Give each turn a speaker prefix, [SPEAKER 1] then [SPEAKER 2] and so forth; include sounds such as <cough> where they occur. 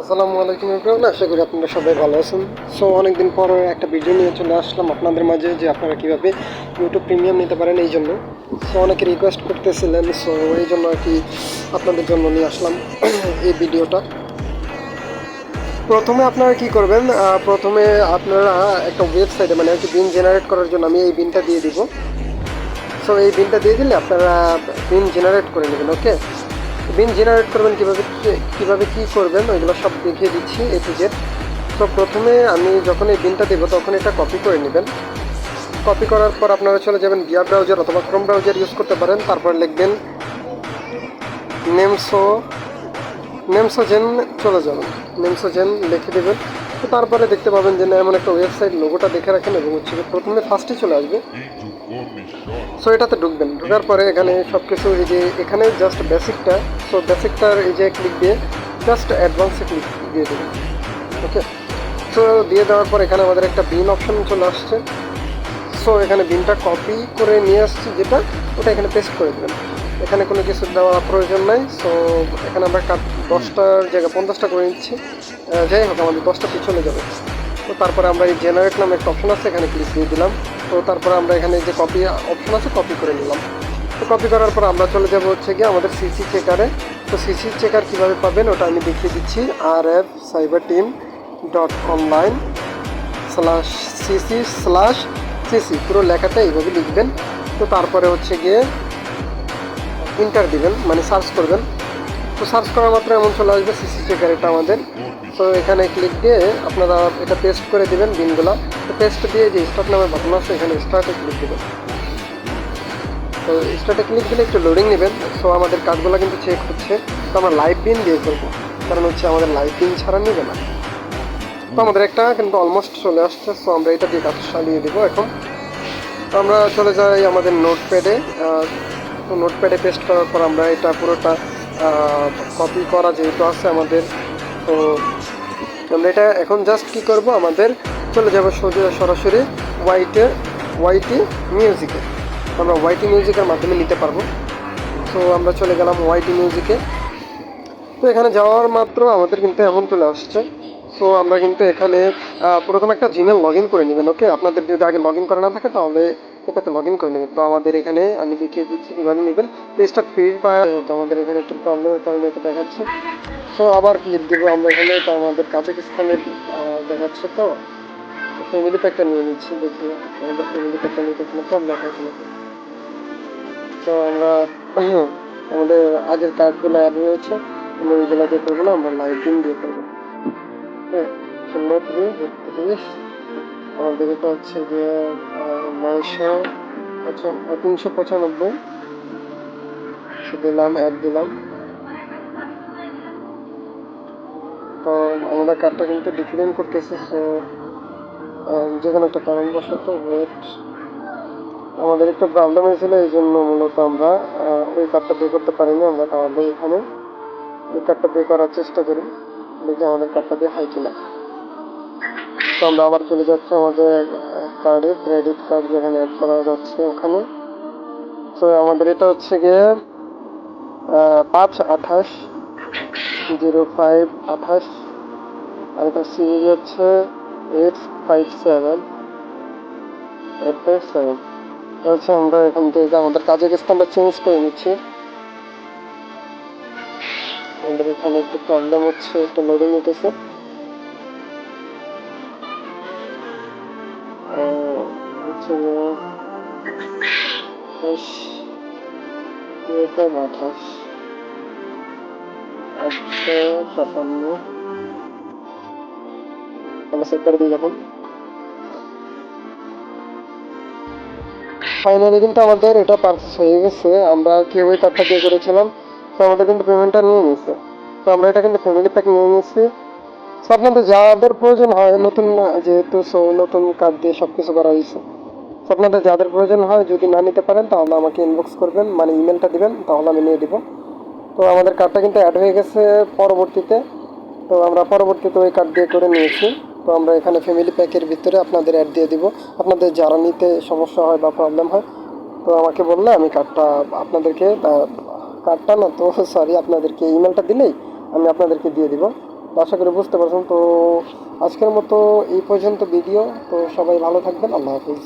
[SPEAKER 1] আসসালামু আলাইকুম এভরিওয়ান আশা করি আপনারা সবাই ভালো আছেন। সো অনেকদিন পর একটা ভিডিও নিয়ে চলে আসলাম আপনাদের মাঝে যে আপনারা কীভাবে ইউটিউব প্রিমিয়াম নিতে পারেন এই জন্য। সো অনেকে রিকোয়েস্ট করতেছিলেন সো এই জন্য আর কি আপনাদের জন্য নিয়ে আসলাম <clears throat> এই ভিডিওটা প্রথমে আপনারা কি করবেন প্রথমে আপনারা একটা ওয়েবসাইটে মানে আর কি বিন জেনারেট করার জন্য আমি এই বিনটা দিয়ে দিব। সো এই বিনটা দিয়ে দিলে আপনারা বিন জেনারেট করে নেবেন ওকে বিন জেনারেট করবেন কীভাবে কীভাবে কী করবেন, ওইগুলো সব দেখিয়ে দিচ্ছি এ টু জেড তো প্রথমে আমি যখন এই বিনটা দেবো, তখন এটা কপি করে নেবেন। কপি করার পর আপনারা চলে যাবেন বিয়ার ব্রাউজার অথবা ক্রোম ব্রাউজার ইউজ করতে পারেন। তারপর লিখবেন নেমসো নেমসোজেন চলে যাবেন নেমসোজেন লিখে দেবেন। তো তারপরে দেখতে পাবেন যে না, এমন একটা ওয়েবসাইট লোগোটা দেখে রাখেন এবং হচ্ছে প্রথমে ফার্স্টে চলে আসবে। সো এটাতে ঢুকবেন। ঢোকার পরে এখানে সব কিছু এই যে এখানে জাস্ট বেসিকটা সো বেসিকটার এই যে ক্লিক দিয়ে জাস্ট অ্যাডভান্সে ক্লিক দিয়ে দেবেন। ওকে সো দিয়ে দেওয়ার পর এখানে আমাদের একটা বিন অপশন চলে আসছে। সো এখানে বিনটা কপি করে নিয়ে আসছি যেটা, ওটা এখানে পেস্ট করে দেবেন। এখানে কোনো কিছু দেওয়ার প্রয়োজন নাই। সো এখানে আমরা কাট দশটার জায়গায় পঞ্চাশটা করে নিচ্ছি। যাই হোক, আমাদের দশটা পিছনে যাবে। তো তারপরে আমরা এই জেনারেট নামে একটা অপশন আছে, এখানে ক্লিক দিয়ে দিলাম। তো তারপরে আমরা এখানে যে কপি অপশন আছে কপি করে নিলাম। তো কপি করার পর আমরা চলে যাব হচ্ছে গিয়ে আমাদের সিসি চেকারে তো সিসি চেকার কীভাবে পাবেন ওটা আমি দেখিয়ে দিচ্ছি। আর F cyber team dot online slash CC slash CC পুরো লেখাটা এইভাবে লিখবেন। তো তারপরে হচ্ছে গিয়ে ইন্টার দিবেন মানে সার্চ করবেন। তো সার্চ করা মাত্র এমন চলে আসবে সিসি এটা আমাদের। তো এখানে ক্লিক দিয়ে আপনারা এটা পেস্ট করে দিবেন বিনগুলো। তো পেস্ট দিয়ে যে স্টার্ট নামে বাটন আছে, এখানে স্টার্টে ক্লিক দেবেন। তো স্টার্টে ক্লিক দিলে একটু লোডিং নেবেন। সো আমাদের কাজগুলো কিন্তু চেক হচ্ছে। তো আমরা লাইভ বিন দিয়ে করব। কারণ হচ্ছে আমাদের লাইভ বিন ছাড়া নেবে না। তো আমাদের একটা কিন্তু অলমোস্ট চলে আসছে। সো আমরা এটা দিয়ে কাজ চালিয়ে দেবো এখন। আমরা চলে যাই আমাদের নোটপ্যাডে তো নোটপ্যাডে পেস্ট করার পর আমরা এটা পুরোটা কপি করা যেহেতু আছে আমাদের, তো আমরা এটা এখন জাস্ট কি করব? আমাদের চলে যাব সোজা সরাসরি ওয়াইটে ওয়াইটি মিউজিকে আমরা ওয়াইটি মিউজিকের মাধ্যমে নিতে পারব। তো আমরা চলে গেলাম ওয়াইটি মিউজিকে তো এখানে যাওয়ার মাত্র আমাদের কিন্তু এমন চলে আসছে। সো আমরা কিন্তু এখানে প্রথমে একটা জিমেল লগ ইন করে নেবেন ওকে আপনাদের যদি আগে লগ ইন করা না থাকে, তাহলে এটাতে লগ ইন করে নেবেন। তো আমাদের এখানে আমি দেখিয়ে দিচ্ছি কীভাবে নেবেন। পেজটা ফ্রি পায় তো আমাদের এখানে একটু প্রবলেমের কারণে এটা দেখাচ্ছে। সো আবার ক্লিক দেবো আমরা এখানে, তো আমাদের কাজাকিস্তানের দেখাচ্ছে তো। ফ্যামিলি প্যাকটা নিয়ে নিচ্ছি, দেখি আমাদের ফ্যামিলি প্যাকটা নিতে কোনো প্রবলেম হয় কিনা। তো আমরা <clears throat> আমাদের আগের কার্ডগুলো অ্যাড হয়েছে, আমরা দিয়ে করব না, আমরা লাইটিং দিয়ে করব। হ্যাঁ ষোলো তিরিশ আমাদের এটা হচ্ছে যে নয়শো পঁচান- তিনশো পঁচানব্বই। দিলাম অ্যাড দিলাম। তো আমাদের কার্ডটা কিন্তু ডিক্লিন করতেছে সো যে কোনো একটা কারণবশত ওয়েট আমাদের একটু প্রবলেম হয়েছিল এই জন্য মূলত আমরা ওই কার্ডটা পে করতে পারিনি, আমরা তাহলে এখানে। ওই কার্ডটা পে করার চেষ্টা করি, দেখি আমাদের কার্ডটা দিয়ে হয় কিনা। তো আমরা আবার চলে যাচ্ছি আমাদের কার্ডে ক্রেডিট কার্ড যেখানে অ্যাড করা যাচ্ছে ওখানে। তো আমাদের এটা হচ্ছে গিয়ে পাঁচ আঠাশ, জিরো ফাইভ আঠাশ, আর এটা সিরিজ হচ্ছে eight five seven eight five seven হচ্ছে আমরা এখান থেকে আমাদের কাজাকিস্তানটা চেঞ্জ করে নিচ্ছি। আমাদের এখানে একটু প্রবলেম হচ্ছে, একটু লোডিং নিতেছে। একশো সাতান্ন আমরা সেট করে দিই যখন ফাইনালি কিন্তু আমাদের এটা পারচেস হয়ে গেছে। আমরা কেউ ওই কার্ডটা পে করেছিলাম? তো আমাদের কিন্তু পেমেন্টটা নিয়ে নিয়েছে। তো আমরা এটা কিন্তু ফ্যামিলি প্যাক নিয়ে নিয়েছি। তো আপনাদের যাদের প্রয়োজন হয়, নতুন, যেহেতু so নতুন কার্ড দিয়ে সব কিছু করা হয়েছে। আপনাদের যাদের প্রয়োজন হয়, যদি না নিতে পারেন, তাহলে আমাকে ইনবক্স করবেন মানে ইমেলটা দিবেন, তাহলে আমি নিয়ে দিব। তো আমাদের কার্ডটা কিন্তু অ্যাড হয়ে গেছে পরবর্তীতে। তো আমরা পরবর্তীতে ওই কার্ড দিয়ে করে নিয়েছি। তো আমরা এখানে ফ্যামিলি প্যাকের ভিতরে আপনাদের অ্যাড দিয়ে দিব। আপনাদের যারা নিতে সমস্যা হয় বা প্রবলেম হয়, তো আমাকে বললে আমি কার্ডটা আপনাদেরকে কার্ডটা না তো <laughs> সরি আপনাদেরকে ইমেলটা দিলেই আমি আপনাদেরকে দিয়ে দিব। আশা করি বুঝতে পারছেন। তো আজকের মতো এই পর্যন্ত ভিডিও তো সবাই ভালো থাকবেন। আল্লাহ হাফিজ।